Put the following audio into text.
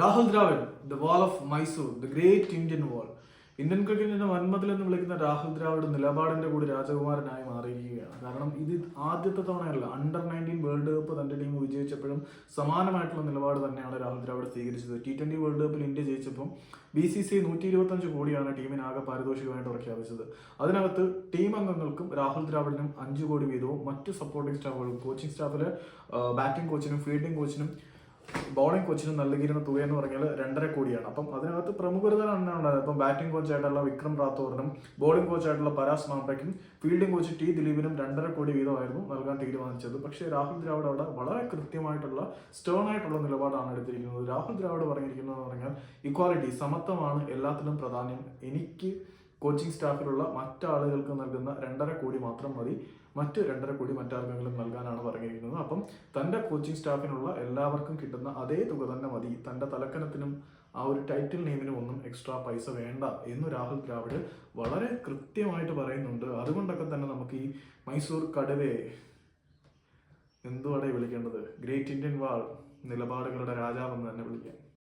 Rahul Dravid the wall of Mysore the great Indian wall Indian ക്രിക്കറ്റിന്റെ വൻമതിൽ എന്ന് വിളിക്കുന്ന രാഹുൽ ദ്രാവിഡ് നിലപാടിന്റെ കൂടി രാജകുമാരനായി മാറിയിരിക്കുകയാണ്. കാരണം ഇത് ആദ്യത്തെ തവണയല്ല. അണ്ടർ നയന്റീൻ വേൾഡ് കപ്പ് തന്റെ ടീം വിജയിച്ചപ്പോഴും സമാനമായിട്ടുള്ള നിലപാട് തന്നെയാണ് രാഹുൽ ദ്രാവിഡ് സ്വീകരിച്ചത്. ടി ട്വന്റി വേൾഡ് കപ്പിൽ ഇന്ത്യ ജയിച്ചപ്പം ബി സി സി നൂറ്റി ഇരുപത്തഞ്ച് കോടിയാണ് ടീമിന് ആകെ പാരിതോഷികമായിട്ട് പ്രഖ്യാപിച്ചത്. അതിനകത്ത് ടീം അംഗങ്ങൾക്കും രാഹുൽ ദ്രാവിഡിനും അഞ്ച് കോടി വീതവും മറ്റ് സപ്പോർട്ടിംഗ് സ്റ്റാഫുകൾക്കും കോച്ചിങ് സ്റ്റാഫിലെ ബാറ്റിംഗ് കോച്ചിനും ഫീൽഡിംഗ് കോച്ചിനും ബോളിംഗ് കോച്ചിന് നൽകിയിരുന്ന തുക എന്ന് പറഞ്ഞാൽ രണ്ടര കോടിയാണ്. അപ്പം അതിനകത്ത് പ്രമുഖർ തന്നെ ഉണ്ടായത്. അപ്പം ബാറ്റിംഗ് കോച്ചായിട്ടുള്ള വിക്രം റാത്തോറിനും ബോളിംഗ് കോച്ചായിട്ടുള്ള പരാസ് മാമ്പയ്ക്കും ഫീൽഡിംഗ് കോച്ച് ടി ദിലീപിനും രണ്ടര കോടി വീതമായിരുന്നു നൽകാൻ തീരുമാനിച്ചത്. പക്ഷേ രാഹുൽ ദ്രാവിഡ് അവിടെ വളരെ കൃത്യമായിട്ടുള്ള സ്റ്റേൺ ആയിട്ടുള്ള നിലപാടാണ് എടുത്തിരിക്കുന്നത്. രാഹുൽ ദ്രാവിഡ് പറഞ്ഞിരിക്കുന്നതെന്ന് പറഞ്ഞാൽ ഇക്വാലിറ്റി സമത്വമാണ് എല്ലാത്തിലും പ്രാധാന്യം. എനിക്ക് കോച്ചിങ് സ്റ്റാഫിലുള്ള മറ്റാളുകൾക്ക് നൽകുന്ന രണ്ടര കോടി മാത്രം മതി. മറ്റ് രണ്ടര കോടി മറ്റാർക്കെങ്കിലും അപ്പം തന്റെ കോച്ചിങ് സ്റ്റാഫിനുള്ള എല്ലാവർക്കും കിട്ടുന്ന അതേ തുക തന്നെ മതി. തന്റെ തലക്കനത്തിനും ആ ഒരു ടൈറ്റിൽ നെയിമിനും ഒന്നും എക്സ്ട്രാ പൈസ വേണ്ട എന്ന് രാഹുൽ ദ്രാവിഡ് വളരെ കൃത്യമായിട്ട് പറയുന്നുണ്ട്. അതുകൊണ്ടൊക്കെ തന്നെ നമുക്ക് ഈ മൈസൂർ കടുവയെ എന്തുവാടെ വിളിക്കേണ്ടത്? ഗ്രേറ്റ് ഇന്ത്യൻ വാൾ നിലപാടുകളുടെ